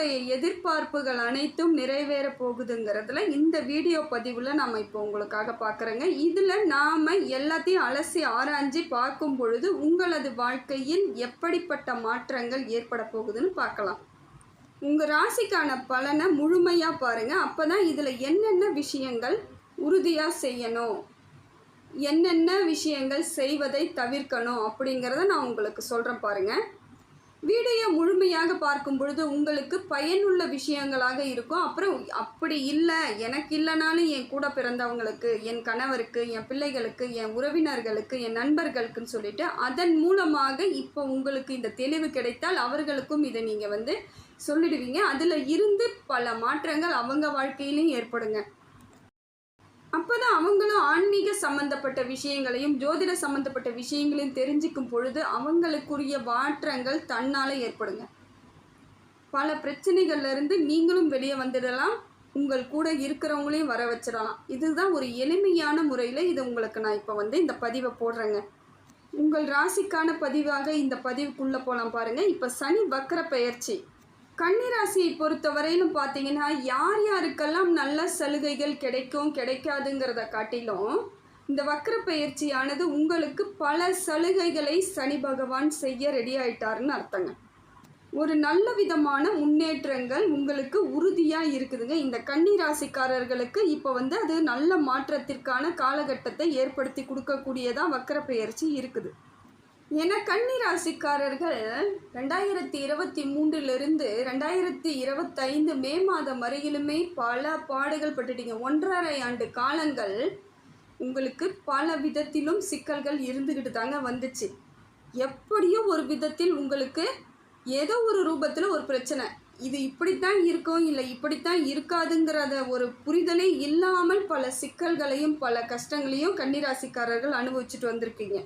உங்களுடைய எதிர்பார்ப்புகள் அனைத்தும் நிறைவேற போகுதுங்கிறதுல இந்த வீடியோ பதிவில் நாம் இப்போ உங்களுக்காக பார்க்குறோங்க இதில் நாம் எல்லாத்தையும் அலசி ஆராய்ஞ்சு பார்க்கும் பொழுது உங்களது வாழ்க்கையில் எப்படிப்பட்ட மாற்றங்கள் ஏற்பட போகுதுன்னு பார்க்கலாம். உங்கள் ராசிக்கான பலனை முழுமையாக பாருங்கள் அப்போ தான் இதில் என்னென்ன விஷயங்கள் உறுதியாக செய்யணும்? என்னென்ன விஷயங்கள் செய்வதை தவிர்க்கணும் அப்படிங்கிறத நான் உங்களுக்கு சொல்கிறேன் பாருங்கள் வீடியோ முழுமையாக பார்க்கும் பொழுது உங்களுக்கு பயனுள்ள விஷயங்களாக இருக்கும். அப்புறம் அப்படி இல்லை எனக்கு இல்லைனாலும் என் கூட பிறந்தவங்களுக்கு என் கணவருக்கு என் பிள்ளைகளுக்கு என் உறவினர்களுக்கு என் நண்பர்களுக்குன்னு சொல்லிட்டு அதன் மூலமாக இப்போ உங்களுக்கு இந்த தெளிவு கிடைத்தால் அவர்களுக்கும் இதை நீங்கள் வந்து சொல்லிடுவீங்க. அதில் இருந்து பல மாற்றங்கள் அவங்க வாழ்க்கையிலையும் ஏற்படுங்க. அப்போதான் அவங்களும் ஆன்மீக சம்பந்தப்பட்ட விஷயங்களையும் ஜோதிட சம்பந்தப்பட்ட விஷயங்களையும் தெரிஞ்சுக்கும் பொழுது அவங்களுக்குரிய மாற்றங்கள் தன்னால் ஏற்படுங்க. பல பிரச்சனைகள்லேருந்து நீங்களும் வெளியே வந்துடலாம் உங்கள் கூட இருக்கிறவங்களையும் வர வச்சிடலாம். இதுதான் ஒரு எளிமையான முறையில் இது உங்களுக்கு நான் இப்போ வந்து இந்த பதிவை போடுறேங்க. உங்கள் ராசிக்கான பதிவாக இந்த பதிவுக்குள்ளே போகலாம் பாருங்கள் இப்போ சனி வக்கர பெயர்ச்சி கன்னிராசியை பொறுத்தவரையிலும் பார்த்தீங்கன்னா யார் யாருக்கெல்லாம் நல்ல சலுகைகள் கிடைக்கும் கிடைக்காதுங்கிறத காட்டிலும் இந்த வக்கர பயிற்சியானது உங்களுக்கு பல சலுகைகளை சனி பகவான் செய்ய ரெடி ஆயிட்டாருன்னு அர்த்தங்க. ஒரு நல்ல விதமான முன்னேற்றங்கள் உங்களுக்கு உறுதியாக இருக்குதுங்க. இந்த கன்னி ராசிக்காரர்களுக்கு இப்போ வந்து அது நல்ல மாற்றத்திற்கான காலகட்டத்தை ஏற்படுத்தி கொடுக்கக்கூடியதாக வக்கர பயிற்சி இருக்குது. என கன்னிராசிக்காரர்கள் ரெண்டாயிரத்தி இருபத்தி மூன்றிலிருந்து ரெண்டாயிரத்தி இருபத்தைந்து மே மாதம் வரையிலுமே பல பாடுகள் பட்டுட்டீங்க. ஒன்றரை ஆண்டு காலங்கள் உங்களுக்கு பல விதத்திலும் சிக்கல்கள் இருந்துக்கிட்டு தாங்க வந்துச்சு. எப்படியோ ஒரு விதத்தில் உங்களுக்கு ஏதோ ஒரு ரூபத்தில் ஒரு பிரச்சனை. இது இப்படித்தான் இருக்கும் இல்லை இப்படித்தான் இருக்காதுங்கிறத ஒரு புரிதலே இல்லாமல் பல சிக்கல்களையும் பல கஷ்டங்களையும் கன்னிராசிக்காரர்கள் அனுபவிச்சுட்டு வந்திருக்கீங்க.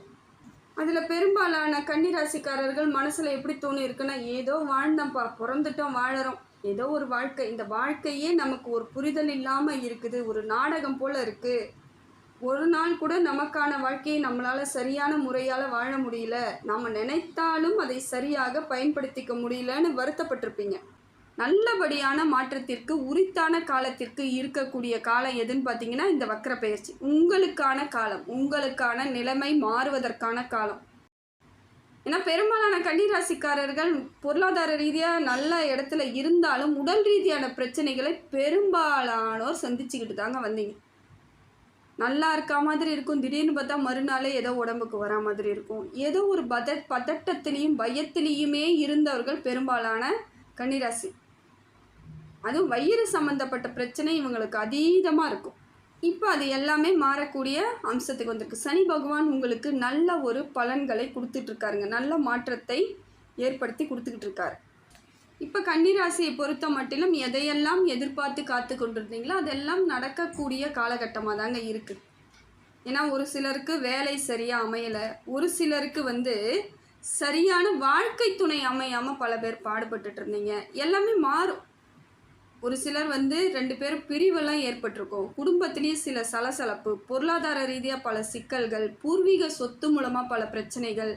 அதில் பெரும்பாலான கன்னிராசிக்காரர்கள் மனசில் எப்படி தோணி இருக்குன்னா ஏதோ வாழ்ந்தோம்ப்பா பிறந்துட்டோம் வாழறோம். ஏதோ ஒரு வாழ்க்கை. இந்த வாழ்க்கையே நமக்கு ஒரு புரிதல் இல்லாமல் இருக்குது ஒரு நாடகம் போல் இருக்குது ஒரு நாள் கூட நமக்கான வாழ்க்கையை நம்மளால் சரியான முறையால் வாழ முடியல. நாம் நினைத்தாலும் அதை சரியாக பயன்படுத்திக்க முடியலன்னு வருத்தப்பட்டிருப்பீங்க. நல்லபடியான மாற்றத்திற்கு உரித்தான காலத்திற்கு இருக்கக்கூடிய காலம் எதுன்னு பார்த்தீங்கன்னா இந்த வக்கர பயிற்சி. உங்களுக்கான காலம் உங்களுக்கான நிலைமை மாறுவதற்கான காலம். ஏன்னா பெரும்பாலான கன்னிராசிக்காரர்கள் பொருளாதார ரீதியாக நல்ல இடத்துல இருந்தாலும் உடல் ரீதியான பிரச்சனைகளை பெரும்பாலானோர் சந்திச்சுக்கிட்டு தாங்க வந்தீங்க. நல்லா இருக்கா மாதிரி இருக்கும். திடீர்னு பார்த்தா மறுநாளே ஏதோ உடம்புக்கு வரா மாதிரி இருக்கும். ஏதோ ஒரு பத பதட்டத்திலையும் பயத்திலையுமே இருந்தவர்கள் பெரும்பாலான கன்னிராசி. அதுவும் வயிறு சம்மந்தப்பட்ட பிரச்சனை இவங்களுக்கு அதீதமாக இருக்கும். இப்போ அது எல்லாமே மாறக்கூடிய அம்சத்துக்கு வந்திருக்கு. சனி பகவான் உங்களுக்கு நல்ல ஒரு பலன்களை கொடுத்துட்ருக்காருங்க நல்ல மாற்றத்தை ஏற்படுத்தி கொடுத்துக்கிட்டு இருக்காரு. இப்போ கன்னிராசியை பொறுத்த மட்டிலும் எதையெல்லாம் எதிர்பார்த்து காத்து கொண்டிருந்தீங்களோ அதெல்லாம் நடக்கக்கூடிய காலகட்டமாக தாங்க இருக்குது ஏன்னா ஒரு சிலருக்கு வேலை சரியாக அமையலை. ஒரு சிலருக்கு வந்து சரியான வாழ்க்கை துணை அமையாமல் பல பேர் பாடுபட்டுட்டு இருந்தீங்க. எல்லாமே மாறும். ஒரு சிலர் வந்து ரெண்டு பேரும் பிரிவெல்லாம் ஏற்பட்டிருக்கும். குடும்பத்திலேயே சில சலசலப்பு பொருளாதார ரீதியாக பல சிக்கல்கள் பூர்வீக சொத்து மூலமாக பல பிரச்சனைகள்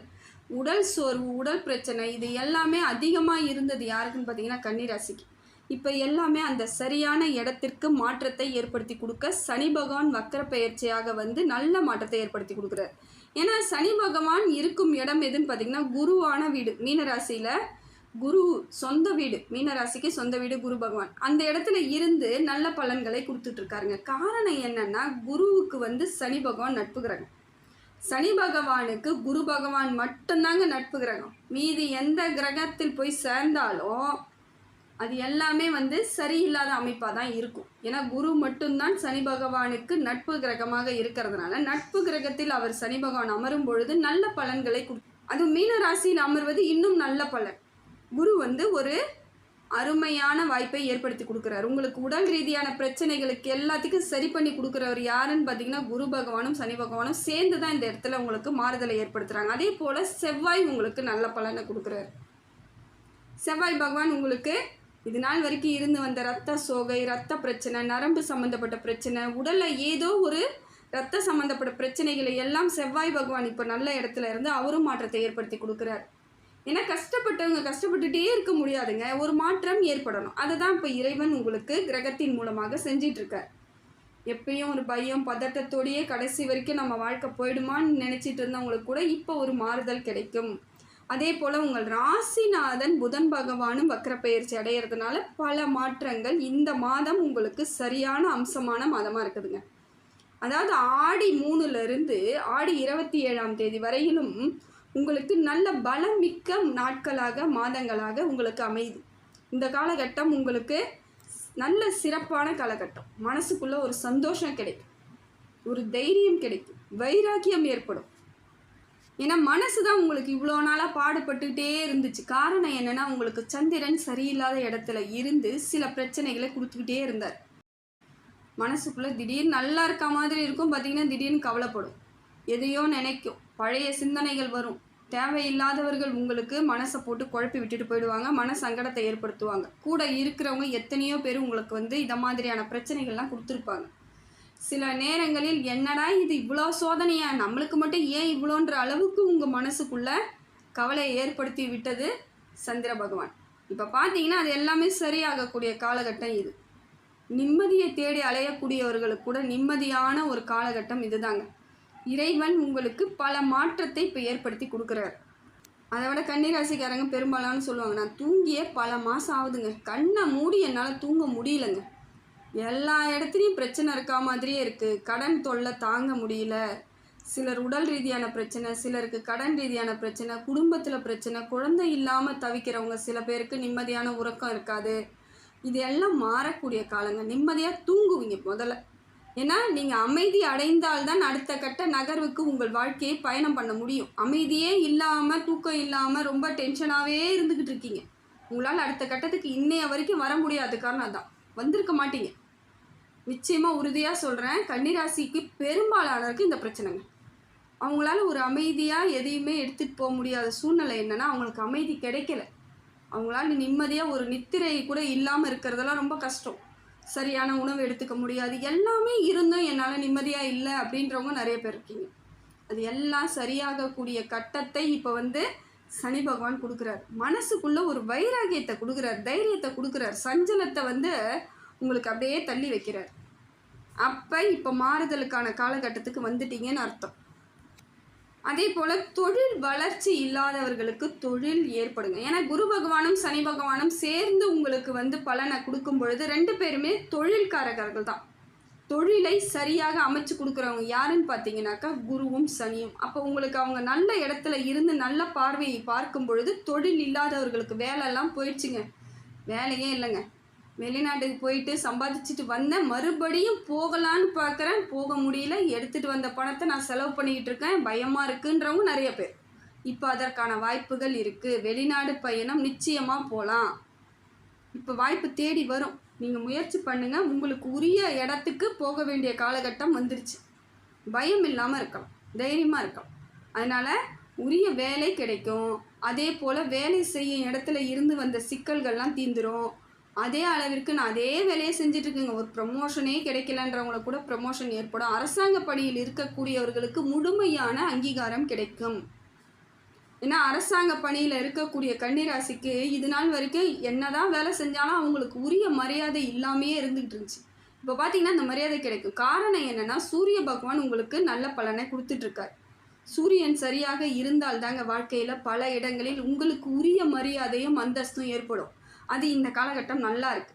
உடல் சோர்வு உடல் பிரச்சனை இது எல்லாமே அதிகமாக இருந்தது யாருக்குன்னு பார்த்தீங்கன்னா கன்னிராசிக்கு. இப்போ எல்லாமே அந்த சரியான இடத்திற்கு மாற்றத்தை ஏற்படுத்தி கொடுக்க சனி பகவான் வக்கர பயிற்சியாக வந்து நல்ல மாற்றத்தை ஏற்படுத்தி கொடுக்குறார். ஏன்னா சனி பகவான் இருக்கும் இடம் எதுன்னு பார்த்தீங்கன்னா குருவான வீடு. மீனராசியில் குரு சொந்த வீடு மீனராசிக்கு சொந்த வீடு குரு பகவான். அந்த இடத்துல இருந்து நல்ல பலன்களை கொடுத்துட்ருக்காருங்க. காரணம் என்னன்னா குருவுக்கு வந்து சனி பகவான் நட்பு கிரகம். சனி பகவானுக்கு குரு பகவான் மட்டும்தாங்க நட்பு கிரகம். மீதி எந்த கிரகத்தில் போய் சேர்ந்தாலும் அது எல்லாமே வந்து சரியில்லாத அமைப்பாக தான் இருக்கும். ஏன்னா குரு மட்டும்தான் சனி பகவானுக்கு நட்பு கிரகமாக இருக்கிறதுனால நட்பு கிரகத்தில் அவர் சனி பகவான் அமரும் பொழுது நல்ல பலன்களை கொடு அது மீன ராசியில் அமர்வது இன்னும் நல்ல பலன். குரு வந்து ஒரு அருமையான வாய்ப்பை ஏற்படுத்தி கொடுக்குறாரு. உங்களுக்கு உடல் ரீதியான பிரச்சனைகளுக்கு எல்லாத்துக்கும் சரி பண்ணி கொடுக்குறவர் யாருன்னு பார்த்தீங்கன்னா குரு பகவானும் சனி பகவானும் சேர்ந்து தான் இந்த இடத்துல உங்களுக்கு மாறுதலை ஏற்படுத்துகிறாங்க அதே போல் செவ்வாய் உங்களுக்கு நல்ல பலனை கொடுக்குறாரு. செவ்வாய் பகவான் உங்களுக்கு இது நாள் வரைக்கும் இருந்து வந்த ரத்த சோகை ரத்த பிரச்சனை நரம்பு சம்மந்தப்பட்ட பிரச்சனை உடலில் ஏதோ ஒரு ரத்த சம்மந்தப்பட்ட பிரச்சனைகளை எல்லாம் செவ்வாய் பகவான் இப்போ நல்ல இடத்துல இருந்து அவரும் மாற்றத்தை ஏற்படுத்தி கொடுக்குறார். ஏன்னா கஷ்டப்பட்டவங்க கஷ்டப்பட்டுட்டே இருக்க முடியாதுங்க. ஒரு மாற்றம் ஏற்படணும். அதை தான் இப்போ இறைவன் உங்களுக்கு கிரகத்தின் மூலமாக செஞ்சிட்ருக்கார். எப்பயும் ஒரு பயம் பதட்டத்தோடையே கடைசி வரைக்கும் நம்ம வாழ்க்கை போயிடுமான்னு நினச்சிட்டு இருந்தவங்களுக்கு கூட இப்போ ஒரு மாறுதல் கிடைக்கும். அதே போல் உங்கள் ராசிநாதன் புதன் பகவானும் வக்கரப்பெயர்ச்சி அடையிறதுனால பல மாற்றங்கள் இந்த மாதம் உங்களுக்கு சரியான அம்சமான மாதமாக இருக்குதுங்க. அதாவது ஆடி மூணுலேருந்து ஆடி இருபத்தி ஏழாம் தேதி வரையிலும் உங்களுக்கு நல்ல பலமிக்க நாட்களாக மாதங்களாக உங்களுக்கு அமையுது. இந்த காலகட்டம் உங்களுக்கு நல்ல சிறப்பான காலகட்டம். மனசுக்குள்ள ஒரு சந்தோஷம் கிடைக்கும். ஒரு தைரியம் கிடைக்கும். வைராக்கியம் ஏற்படும். ஏன்னா மனசு தான் உங்களுக்கு இவ்வளோ நாளாக பாடுபட்டுக்கிட்டே இருந்துச்சு. காரணம் என்னென்னா உங்களுக்கு சந்திரன் சரியில்லாத இடத்துல இருந்து சில பிரச்சனைகளை கொடுத்துக்கிட்டே இருந்தார். மனசுக்குள்ளே திடீர்னு நல்லா இருக்க மாதிரி இருக்கும். பார்த்தீங்கன்னா திடீர்னு கவலைப்படும். எதையோ நினைக்கும். பழைய சிந்தனைகள் வரும். தேவையில்லாதவர்கள் உங்களுக்கு மனசை போட்டு குழப்பி விட்டுட்டு போயிடுவாங்க மன சங்கடத்தை ஏற்படுத்துவாங்க. கூட இருக்கிறவங்க எத்தனையோ பேர் உங்களுக்கு வந்து இதை மாதிரியான பிரச்சனைகள்லாம் கொடுத்துருப்பாங்க. சில நேரங்களில் என்னடா இது இவ்வளோ சோதனையா? நம்மளுக்கு மட்டும் ஏன் இவ்வளோன்ற அளவுக்கு உங்கள் மனசுக்குள்ள கவலையை ஏற்படுத்தி விட்டது சந்திர பகவான். இப்போ பார்த்தீங்கன்னா அது எல்லாமே சரியாகக்கூடிய காலகட்டம் இது. நிம்மதியை தேடி அலையக்கூடியவர்களுக்கு கூட நிம்மதியான ஒரு காலகட்டம் இதுதாங்க. இறைவன் உங்களுக்கு பல மாற்றத்தை இப்போ ஏற்படுத்தி கொடுக்குறாரு. அதை விட கன்னிராசிக்காரங்க பெரும்பாலான சொல்லுவாங்க நான் தூங்கியே பல மாதம் ஆகுதுங்க. கண்ணை மூடி என்னால் தூங்க முடியலங்க. எல்லா இடத்துலையும் பிரச்சனை இருக்கா மாதிரியே இருக்குது கடன் தொல்லை தாங்க முடியல. சிலர் உடல் ரீதியான பிரச்சனை சிலருக்கு கடன் ரீதியான பிரச்சனை குடும்பத்தில் பிரச்சனை குழந்தை இல்லாமல் தவிக்கிறவங்க சில பேருக்கு நிம்மதியான உறக்கம் இருக்காது. இது எல்லாம் மாறக்கூடிய காலங்க. நிம்மதியாக தூங்குவீங்க முதல்ல. ஏன்னா நீங்கள் அமைதி அடைந்தால்தான் அடுத்த கட்ட நகர்வுக்கு உங்கள் வாழ்க்கையை பயணம் பண்ண முடியும். அமைதியே இல்லாமல் தூக்கம் இல்லாமல் ரொம்ப டென்ஷனாகவே இருந்துக்கிட்டு இருக்கீங்க. உங்களால் அடுத்த கட்டத்துக்கு இன்னைய வரைக்கும் வர முடியாது காரணம் அதான். வந்திருக்க மாட்டீங்க. நிச்சயமாக உறுதியாக சொல்கிறேன் கன்னிராசிக்கு பெரும்பாலானருக்கு இந்த பிரச்சனைங்க. அவங்களால ஒரு அமைதியாக எதையுமே எடுத்துகிட்டு போக முடியாத சூழ்நிலை என்னென்னா அவங்களுக்கு அமைதி கிடைக்கல. அவங்களால நிம்மதியாக ஒரு நித்திரை கூட இல்லாமல் இருக்கிறதெல்லாம் ரொம்ப கஷ்டம். சரியான உணவு எடுத்துக்க முடியாது. எல்லாமே இருந்தும் என்னால் நிம்மதியாக இல்லை அப்படின்றவங்க நிறைய பேர் இருக்கீங்க. அது எல்லாம் சரியாகக்கூடிய கட்டத்தை இப்போ வந்து சனி பகவான் கொடுக்குறார். மனசுக்குள்ளே ஒரு வைராகியத்தை கொடுக்குறார் தைரியத்தை கொடுக்குறார் சஞ்சலத்தை வந்து உங்களுக்கு அப்படியே தள்ளி வைக்கிறார். அப்போ இப்போ மாறுதலுக்கான காலகட்டத்துக்கு வந்துட்டீங்கன்னு அர்த்தம். அதே போல் தொழில் வளர்ச்சி இல்லாதவர்களுக்கு தொழில் ஏற்படுங்க. ஏன்னா குரு பகவானும் சனி பகவானும் சேர்ந்து உங்களுக்கு வந்து பலனை கொடுக்கும் பொழுது ரெண்டு பேருமே தொழில்காரகர்கள் தான். தொழிலை சரியாக அமைச்சு கொடுக்குறவங்க யாருன்னு பார்த்தீங்கன்னாக்கா குருவும் சனியும். அப்போ உங்களுக்கு அவங்க நல்ல இடத்துல இருந்து நல்ல பார்வையை பார்க்கும் பொழுது தொழில் இல்லாதவர்களுக்கு வேலையெல்லாம் போயிடுச்சுங்க. வேலையே இல்லைங்க. வெளிநாட்டுக்கு போயிட்டு சம்பாதிச்சுட்டு வந்தேன். மறுபடியும் போகலான்னு பார்க்குறேன் போக முடியல. எடுத்துகிட்டு வந்த பணத்தை நான் செலவு பண்ணிக்கிட்டு இருக்கேன். பயமாக இருக்குன்றவங்க நிறைய பேர். இப்போ அதற்கான வாய்ப்புகள் இருக்குது வெளிநாடு பயணம் நிச்சயமாக போகலாம் இப்போ வாய்ப்பு தேடி வரும். நீங்கள் முயற்சி பண்ணுங்கள் உங்களுக்கு உரிய இடத்துக்கு போக வேண்டிய காலகட்டம் வந்துருச்சு. பயம் இல்லாமல் இருக்கலாம். தைரியமாக இருக்கலாம். அதனால் உரிய வேலை கிடைக்கும். அதே போல் வேலை செய்யும் இடத்துல இருந்து வந்த சிக்கல்கள்லாம் தீந்துடும் அதே அளவிற்கு நான் அதே வேலையை செஞ்சுட்டு இருக்கேங்க ஒரு ப்ரமோஷனே கிடைக்கலன்றவங்கள கூட ப்ரமோஷன் ஏற்படும். அரசாங்க பணியில் இருக்கக்கூடியவர்களுக்கு முழுமையான அங்கீகாரம் கிடைக்கும். ஏன்னா அரசாங்க பணியில் இருக்கக்கூடிய கன்னிராசிக்கு இது நாள் வரைக்கும் என்னதான் வேலை செஞ்சாலும் அவங்களுக்கு உரிய மரியாதை இல்லாமையே இருந்துகிட்டு இருந்துச்சு இப்போ பார்த்தீங்கன்னா இந்த மரியாதை கிடைக்கும். காரணம் என்னென்னா சூரிய பகவான் உங்களுக்கு நல்ல பலனை கொடுத்துட்ருக்கார். சூரியன் சரியாக இருந்தால் தாங்க வாழ்க்கையில் பல இடங்களில் உங்களுக்கு உரிய மரியாதையும் அந்தஸ்தும் ஏற்படும். அது இந்த காலகட்டம் நல்லா இருக்கு.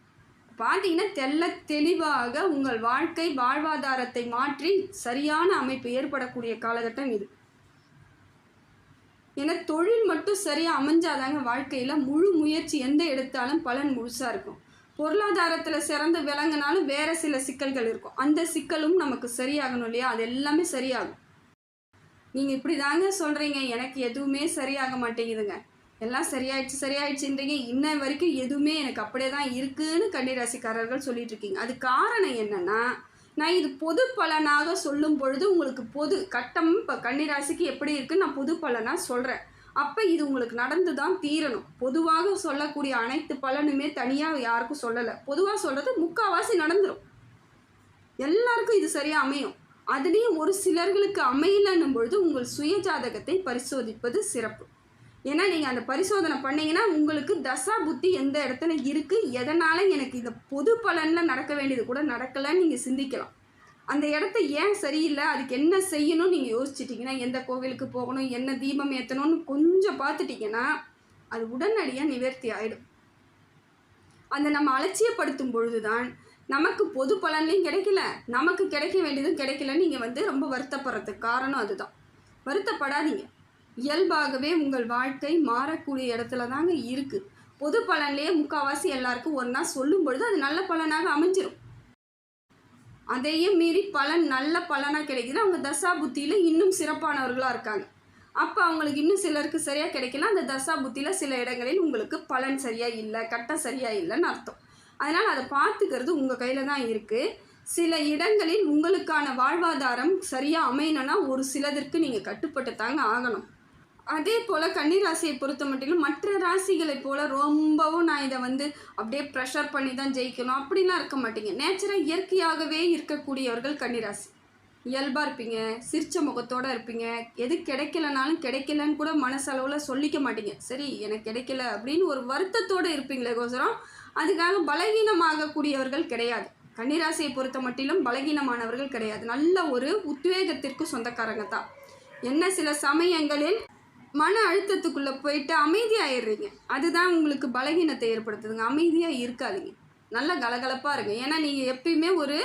பார்த்தீங்கன்னா தெல்ல தெளிவாக உங்கள் வாழ்க்கை வாழ்வாதாரத்தை மாற்றி சரியான அமைப்பு ஏற்படக்கூடிய காலகட்டம் இது. ஏன்னா தொழில் மட்டும் சரியாக அமைஞ்சாதாங்க வாழ்க்கையில் முழு முயற்சி எந்த எடுத்தாலும் பலன் முழுசாக இருக்கும். பொருளாதாரத்தில் சிறந்து விளங்கினாலும் வேறு சில சிக்கல்கள் இருக்கும். அந்த சிக்கலும் நமக்கு சரியாகணும் இல்லையா? அது எல்லாமே சரியாகும். நீங்கள் இப்படி தாங்க சொல்கிறீங்க எனக்கு எதுவுமே சரியாக மாட்டேங்குதுங்க. எல்லாம் சரியாயிடுச்சு சரியாயிடுச்சுன்றீங்க. இன்ன வரைக்கும் எதுவுமே எனக்கு அப்படியே தான் இருக்குன்னு கன்னிராசிக்காரர்கள் சொல்லிட்டு இருக்கீங்க. அது காரணம் என்னன்னா நான் இது பொது பலனாக சொல்லும் பொழுது உங்களுக்கு பொது கட்டம் இப்போ கன்னிராசிக்கு எப்படி இருக்குன்னு நான் பொது பலனாக சொல்கிறேன் அப்போ இது உங்களுக்கு நடந்து தான் தீரணும். பொதுவாக சொல்லக்கூடிய அனைத்து பலனுமே தனியாக யாருக்கும் சொல்லலை. பொதுவாக சொல்கிறது முக்கால்வாசி நடந்துடும் எல்லாருக்கும் இது சரியாக அமையும். அதுலேயும் ஒரு சிலர்களுக்கு அமையலன்னும் பொழுது உங்கள் சுய ஜாதகத்தை பரிசோதிப்பது சிறப்பு. ஏன்னா நீங்கள் அந்த பரிசோதனை பண்ணீங்கன்னா உங்களுக்கு தசா புத்தி எந்த இடத்துல இருக்குது எதனால் எனக்கு இந்த பொது பலனில் நடக்க வேண்டியது கூட நடக்கலைன்னு நீங்கள் சிந்திக்கலாம். அந்த இடத்த ஏன் சரியில்லை அதுக்கு என்ன செய்யணும்னு நீங்கள் யோசிச்சிட்டிங்கன்னா எந்த கோவிலுக்கு போகணும் என்ன தீபம் ஏற்றணும்னு கொஞ்சம் பார்த்துட்டிங்கன்னா அது உடனடியாக நிவர்த்தி ஆகிடும் அந்த நம்ம அலட்சியப்படுத்தும் பொழுது தான் நமக்கு பொது பலன்லையும் கிடைக்கல நமக்கு கிடைக்க வேண்டியதும் கிடைக்கலன்னு நீங்கள் வந்து ரொம்ப வருத்தப்படுறதுக்கு காரணம் அதுதான். வருத்தப்படாதீங்க. இயல்பாகவே உங்கள் வாழ்க்கை மாறக்கூடிய இடத்துல தாங்க இருக்குது பொது பலன்லேயே முக்கால்வாசி எல்லாருக்கும் ஒன்றா சொல்லும் பொழுது அது நல்ல பலனாக அமைஞ்சிடும் அதையும் மீறி பலன் நல்ல பலனாக கிடைக்குது அவங்க தசா புத்தியில் இன்னும் சிறப்பானவர்களாக இருக்காங்க. அப்போ அவங்களுக்கு இன்னும் சிலருக்கு சரியாக கிடைக்கல அந்த தசா புத்தியில் சில இடங்களில் உங்களுக்கு பலன் சரியாக இல்லை கட்டம் சரியாக இல்லைன்னு அர்த்தம். அதனால் அதை பார்த்துக்கிறது உங்கள் கையில் தான் இருக்குது சில இடங்களில் உங்களுக்கான வாழ்வாதாரம் சரியாக அமையணும்னா ஒரு சிலதற்கு நீங்கள் கட்டுப்பட்டு தாங்க ஆகணும். அதே போல் கன்னிராசியை பொறுத்த மட்டிலும் மற்ற ராசிகளைப் போல் ரொம்பவும் நான் இதை வந்து அப்படியே ப்ரெஷர் பண்ணி தான் ஜெயிக்கணும். அப்படிலாம் இருக்க மாட்டீங்க. நேச்சராக இயற்கையாகவே இருக்கக்கூடியவர்கள் கன்னிராசி இயல்பாக இருப்பீங்க சிரிச்ச முகத்தோடு இருப்பீங்க. எது கிடைக்கலனாலும் கிடைக்கலன்னு கூட மனசளவில் சொல்லிக்க மாட்டீங்க. சரி எனக்கு கிடைக்கல அப்படின்னு ஒரு வருத்தத்தோடு இருப்பீங்களே கோசரம் அதுக்காக பலகீனமாகக்கூடியவர்கள் கிடையாது. கன்னிராசியை பொறுத்த மட்டிலும் பலகீனமானவர்கள் கிடையாது. நல்ல ஒரு உத்வேகத்திற்கு சொந்தக்காரங்க தான். என்ன சில சமயங்களில் மன அழுத்தத்துக்குள்ளே போயிட்டு அமைதியாகிடுறீங்க அதுதான் உங்களுக்கு பலகீனத்தை ஏற்படுத்துதுங்க. அமைதியாக இருக்காதுங்க. நல்ல கலகலப்பாக இருங்க. ஏன்னா நீங்கள் எப்பயுமே ஒரு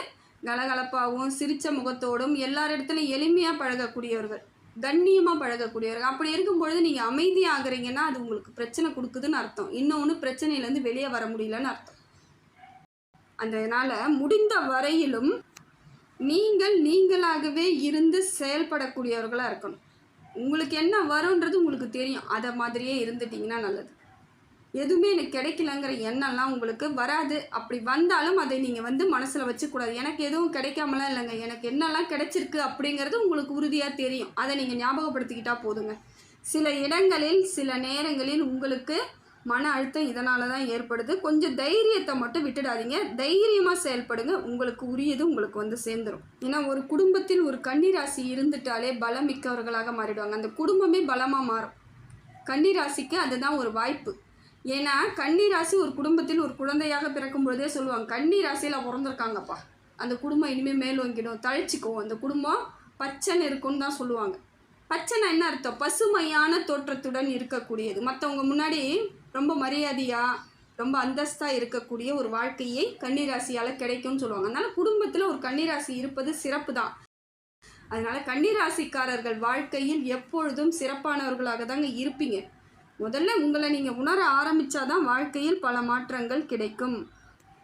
கலகலப்பாகவும் சிரித்த முகத்தோடும் எல்லார் இடத்துலையும் எளிமையாக பழகக்கூடியவர்கள். கண்ணியமாக பழகக்கூடியவர்கள். அப்படி இருக்கும் பொழுது நீங்கள் அமைதியாகிறீங்கன்னா அது உங்களுக்கு பிரச்சனை கொடுக்குதுன்னு அர்த்தம். இன்னொன்று பிரச்சனையிலேருந்து வெளியே வர முடியலன்னு அர்த்தம். அதனால் முடிந்த வரையிலும் நீங்கள் நீங்களாகவே இருந்து செயல்படக்கூடியவர்களாக இருக்கணும். உங்களுக்கு என்ன வரும்ன்றது உங்களுக்கு தெரியும். அதை மாதிரியே இருந்துட்டிங்கன்னா நல்லது. எதுவுமே எனக்கு கிடைக்கலங்கிற எண்ணம்லாம் உங்களுக்கு வராது. அப்படி வந்தாலும் அதை நீங்கள் வந்து மனசில் வச்சுக்கூடாது. எனக்கு எதுவும் கிடைக்காமலாம் இல்லைங்க. எனக்கு என்னெல்லாம் கிடைச்சிருக்கு அப்படிங்கிறது உங்களுக்கு உறுதியாக தெரியும். அதை நீங்கள் ஞாபகப்படுத்திக்கிட்டால் போதுங்க. சில இடங்களில் சில நேரங்களில் உங்களுக்கு மன அழுத்தம் இதனால தான் ஏற்படுது. கொஞ்சம் தைரியத்தை மட்டும் விட்டுடாதீங்க. தைரியமாக செயல்படுங்க. உங்களுக்கு உரியது உங்களுக்கு வந்து சேர்ந்துடும் ஏன்னா ஒரு குடும்பத்தில் ஒரு கன்னிராசி இருந்துட்டாலே பலம் மிக்கவர்களாக மாறிடுவாங்க. அந்த குடும்பமே பலமாக மாறும். கன்னிராசிக்கு அதுதான் ஒரு வாய்ப்பு. ஏன்னா கன்னிராசி ஒரு குடும்பத்தில் ஒரு குழந்தையாக பிறக்கும் பொழுதே சொல்லுவாங்க கன்னிராசியில் பிறந்திருக்காங்கப்பா. அந்த குடும்பம் இனிமேல் மேலோங்கிடும். தழைச்சிக்கும் அந்த குடும்பம் பச்சைன்னு இருக்கும்னு தான் சொல்லுவாங்க. பச்சைனா என்ன அர்த்தம்? பசுமையான தோற்றத்துடன் இருக்கக்கூடியது. மற்றவங்க முன்னாடி ரொம்ப மரியாதையாக ரொம்ப அந்தஸ்தாக இருக்கக்கூடிய ஒரு வாழ்க்கையை கன்னிராசியால் கிடைக்கும்னு சொல்லுவாங்க. அதனால் குடும்பத்தில் ஒரு கன்னிராசி இருப்பது சிறப்பு தான் அதனால் கன்னிராசிக்காரர்கள் வாழ்க்கையில் எப்பொழுதும் சிறப்பானவர்களாக தாங்க இருப்பீங்க. முதல்ல உங்களை நீங்கள் உணர ஆரம்பித்தாதான் வாழ்க்கையில் பல மாற்றங்கள் கிடைக்கும்.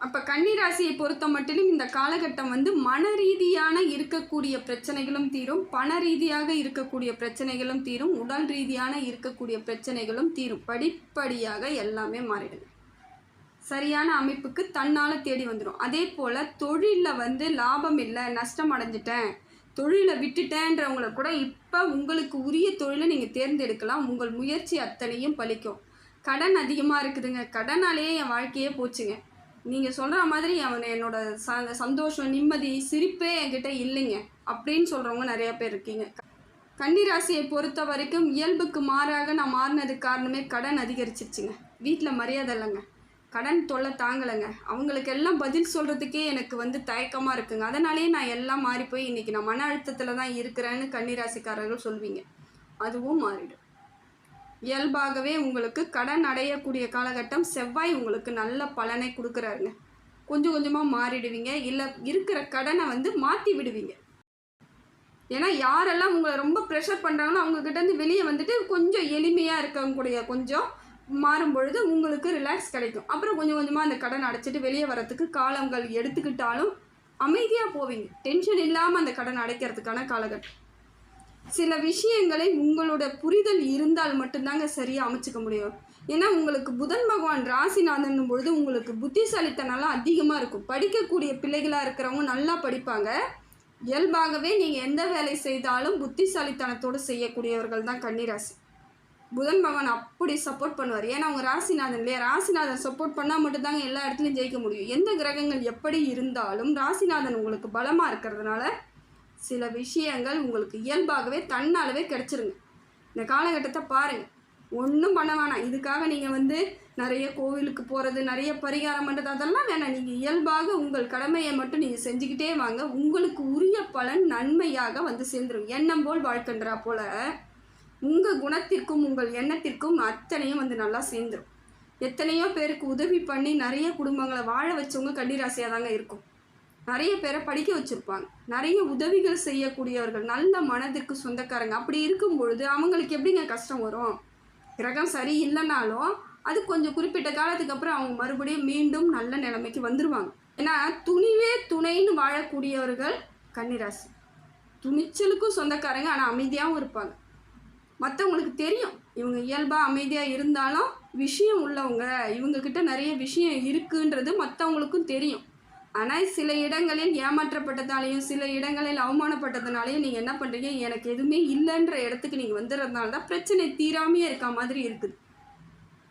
அப்போ கன்னிராசியை பொறுத்த மட்டிலும் இந்த காலகட்டம் வந்து மன ரீதியான இருக்கக்கூடிய பிரச்சனைகளும் தீரும் பண ரீதியாக இருக்கக்கூடிய பிரச்சனைகளும் தீரும் உடல் ரீதியான இருக்கக்கூடிய பிரச்சனைகளும் தீரும். படிப்படியாக எல்லாமே மாறிடுது. சரியான அமைப்புக்கு தன்னால் தேடி வந்துடும் அதே போல் தொழிலில் வந்து லாபம் இல்லை நஷ்டம் அடைஞ்சிட்டேன் தொழிலை விட்டுட்டேன்றவங்கள கூட இப்போ உங்களுக்கு உரிய தொழிலை நீங்கள் தேர்ந்தெடுக்கலாம். உங்கள் முயற்சி அத்தனையும் பலிக்கும். கடன் அதிகமாக இருக்குதுங்க. கடனாலேயே என் வாழ்க்கையே போச்சுங்க. நீங்கள் சொல்கிற மாதிரி அவன் என்னோட ச சந்தோஷம் நிம்மதி சிரிப்பே என்கிட்ட இல்லைங்க. அப்படின்னு சொல்கிறவங்க நிறையா பேர் இருக்கீங்க. கன்னிராசியை பொறுத்த வரைக்கும் இயல்புக்கு மாறாக நான் மாறினதுக்கு காரணமே கடன் அதிகரிச்சிருச்சுங்க. வீட்டில் மரியாதை இல்லைங்க. கடன் தொல்லை தாங்கலைங்க. அவங்களுக்கு எல்லாம் பதில் சொல்கிறதுக்கே எனக்கு வந்து தயக்கமாக இருக்குங்க. அதனாலேயே நான் எல்லாம் மாறி போய் இன்றைக்கி நான் மன அழுத்தத்தில் தான் இருக்கிறேன்னு கன்னிராசிக்காரர்கள் சொல்வீங்க. அதுவும் மாறிடும். இயல்பாகவே உங்களுக்கு கடன் அடையக்கூடிய காலகட்டம் செவ்வாய் உங்களுக்கு நல்ல பலனை கொடுக்குறாருங்க. கொஞ்சம் கொஞ்சமாக மாறிடுவீங்க. இல்லை இருக்கிற கடனை வந்து மாற்றி விடுவீங்க. ஏன்னா யாரெல்லாம் உங்களை ரொம்ப ப்ரெஷர் பண்ணுறாங்களோ அவங்கக்கிட்டேருந்து வெளியே வந்துட்டு கொஞ்சம் எளிமையாக இருக்கக்கூடிய கொஞ்சம் மாறும் பொழுது உங்களுக்கு ரிலாக்ஸ் கிடைக்கும். அப்புறம் கொஞ்சம் கொஞ்சமாக அந்த கடன் அடைச்சிட்டு வெளியே வரத்துக்கு காலங்கள் எடுத்துக்கிட்டாலும் அமைதியாக போவீங்க. டென்ஷன் இல்லாமல் அந்த கடன் அடைக்கிறதுக்கான காலகட்டம். சில விஷயங்களை உங்களோட புரிதல் இருந்தால் மட்டும்தாங்க சரியாக அமைச்சிக்க முடியும். ஏன்னா உங்களுக்கு புதன் பகவான் ராசிநாதன் பொழுது உங்களுக்கு புத்திசாலித்தனம்லாம் அதிகமாக இருக்கும். படிக்கக்கூடிய பிள்ளைகளாக இருக்கிறவங்க நல்லா படிப்பாங்க. இயல்பாகவே நீங்கள் எந்த வேலை செய்தாலும் புத்திசாலித்தனத்தோடு செய்யக்கூடியவர்கள் தான் கன்னிராசி. புதன் பகவான் அப்படி சப்போர்ட் பண்ணுவார். ஏன்னா அவங்க ராசிநாதன் இல்லையா? ராசிநாதன் சப்போர்ட் பண்ணால் மட்டும்தாங்க எல்லா இடத்துலையும் ஜெயிக்க முடியும். எந்த கிரகங்கள் எப்படி இருந்தாலும் ராசிநாதன் உங்களுக்கு பலமாக இருக்கிறதுனால சில விஷயங்கள் உங்களுக்கு இயல்பாகவே தன்னாலவே கிடச்சிருங்க. இந்த காலகட்டத்தை பாருங்கள் ஒன்றும் பண்ண வேணாம். இதுக்காக நீங்கள் வந்து நிறைய கோவிலுக்கு போகிறது நிறைய பரிகாரம் பண்ணுறது அதெல்லாம் வேணாம். நீங்கள் இயல்பாக உங்கள் கடமையை மட்டும் நீங்கள் செஞ்சுக்கிட்டே வாங்க. உங்களுக்கு உரிய பலன் நன்மையாக வந்து சேர்ந்துடும் எண்ணம் போல் வாழ்க்கன்றா போல் உங்கள் குணத்திற்கும் உங்கள் எண்ணத்திற்கும் அத்தனையும் வந்து நல்லா சேர்ந்துடும் எத்தனையோ பேருக்கு உதவி பண்ணி நிறைய குடும்பங்களை வாழ வச்சவங்க கன்னிராசியாக தாங்க இருக்கும். நிறைய பேரை படிக்க வச்சுருப்பாங்க. நிறைய உதவிகள் செய்யக்கூடியவர்கள் நல்ல மனதிற்கு சொந்தக்காரங்க. அப்படி இருக்கும் பொழுது அவங்களுக்கு எப்படிங்க கஷ்டம் வரும்? கிரகம் சரி இல்லைனாலும் அது கொஞ்சம் குறிப்பிட்ட காலத்துக்கு அப்புறம் அவங்க மறுபடியும் மீண்டும் நல்ல நிலைமைக்கு வந்துடுவாங்க ஏன்னா துணிவே துணைன்னு வாழக்கூடியவர்கள் கன்னிராசி. துணிச்சலுக்கும் சொந்தக்காரங்க ஆனால் அமைதியாகவும் இருப்பாங்க. மற்றவங்களுக்கு தெரியும். இவங்க இயல்பாக அமைதியாக இருந்தாலும் விஷயம் உள்ளவங்க. இவங்கக்கிட்ட நிறைய விஷயம் இருக்குன்றது மற்றவங்களுக்கும் தெரியும். ஆனால் சில இடங்களில் ஏமாற்றப்பட்டதாலையும் சில இடங்களில் அவமானப்பட்டதுனாலையும் நீங்கள் என்ன பண்ணுறீங்க எனக்கு எதுவுமே இல்லைன்ற இடத்துக்கு நீங்கள் வந்துடுறதுனால தான் பிரச்சனை தீராமையே இருக்க மாதிரி இருக்குது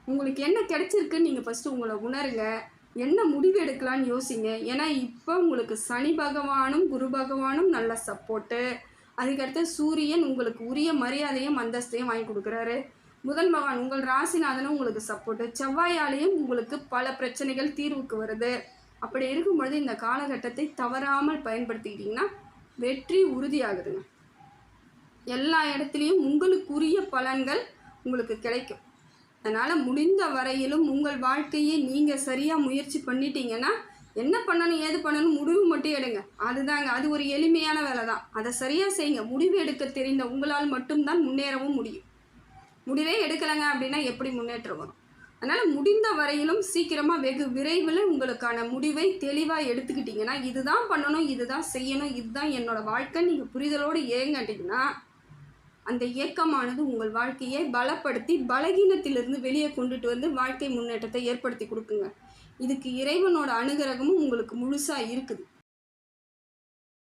உங்களுக்கு என்ன கிடைச்சிருக்குன்னு நீங்கள் ஃபஸ்ட்டு உங்களை உணருங்க. என்ன முடிவு எடுக்கலான்னு யோசிங்க. ஏன்னா இப்போ உங்களுக்கு சனி பகவானும் குரு பகவானும் நல்ல சப்போர்ட்டு அதுக்கடுத்து சூரியன் உங்களுக்கு உரிய மரியாதையும் அந்தஸ்தையும் வாங்கி கொடுக்குறாரு. புதன் பகவான் உங்கள் ராசிநாதனும் உங்களுக்கு சப்போர்ட்டு செவ்வாயாலேயும் உங்களுக்கு பல பிரச்சனைகள் தீர்வுக்கு வருது. அப்படி இருக்கும் பொழுது இந்த காலகட்டத்தை தவறாமல் பயன்படுத்திக்கிட்டிங்கன்னா வெற்றி உறுதியாகுதுங்க. எல்லா இடத்துலையும் உங்களுக்குரிய பலன்கள் உங்களுக்கு கிடைக்கும். அதனால் முடிந்த வரையிலும் உங்கள் வாழ்க்கையை நீங்கள் சரியாக முயற்சி பண்ணிட்டீங்கன்னா என்ன பண்ணணும் ஏது பண்ணணும் முடிவு மட்டும் எடுங்க. அதுதாங்க அது ஒரு எளிமையான வேலை தான் அதை சரியாக செய்யுங்க. முடிவு எடுக்க தெரிந்த உங்களால் மட்டும்தான் முன்னேறவும் முடியும். முடிவே எடுக்கலைங்க அப்படின்னா எப்படி முன்னேற்றம் வரும்? அதனால் முடிந்த வரையிலும் சீக்கிரமாக வெகு விரைவில் உங்களுக்கான முடிவை தெளிவாக எடுத்துக்கிட்டிங்கன்னா இதுதான் பண்ணணும் இதுதான் செய்யணும் இதுதான் என்னோடய வாழ்க்கை. நீங்கள் புரிதலோடு ஏங்கட்டிங்கன்னா அந்த இயக்கமானது உங்கள் வாழ்க்கையை பலப்படுத்தி பலகீனத்திலிருந்து வெளியே கொண்டுட்டு வந்து வாழ்க்கை முன்னேற்றத்தை ஏற்படுத்தி கொடுக்குங்க. இதுக்கு இறைவனோட அனுகிரகமும் உங்களுக்கு முழுசாக இருக்குது.